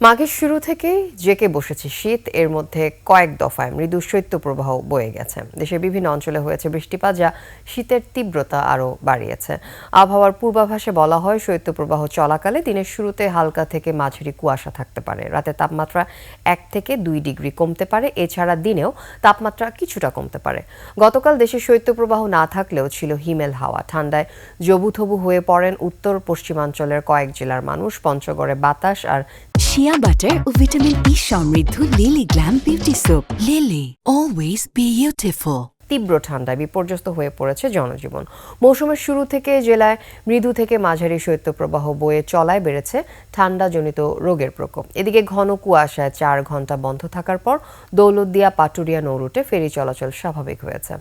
মাঘের শুরু থেকেই জেকে বসেছে শীত, এর মধ্যে কয়েক দফায় মৃদু শৈত্যপ্রবাহ বয়ে গেছে। দেশের বিভিন্ন অঞ্চলে হয়েছে বৃষ্টিপাত, যা শীতের তীব্রতা আরও বাড়িয়েছে। আবহাওয়ার পূর্বাভাসে বলা হয়, শৈত্যপ্রবাহ চলাকালে দিনের শুরুতে হালকা থেকে মাঝারি কুয়াশা থাকতে পারে। রাতে তাপমাত্রা এক থেকে দুই ডিগ্রি কমতে পারে। এছাড়া দিনেও তাপমাত্রা কিছুটা কমতে পারে। গতকাল দেশে শৈত্যপ্রবাহ না থাকলেও ছিল হিমেল হাওয়া। ঠান্ডায় জবুথবু হয়ে পড়েন উত্তর পশ্চিমাঞ্চলের কয়েক জেলার মানুষ। পঞ্চগড়ে বাতাস আর শিয়া বাটার ও ভিটামিন ই সমৃদ্ধ Lily glam beauty soap Lily always beautiful তীব্র ঠান্ডায় বিপর্যস্ত হয়ে পড়েছে জনজীবন। মৌসুমের শুরু থেকে জেলায় মৃদু থেকে মাঝারি শৈত্যপ্রবাহ বয়ে চলায় বেড়েছে ঠান্ডাজনিত রোগের প্রকোপ। এদিকে ঘন কুয়াশায় চার ঘণ্টা বন্ধ থাকার পর দৌলতদিয়া পাটুরিয়া নৌরুটে ফেরি চলাচল স্বাভাবিক হয়েছে।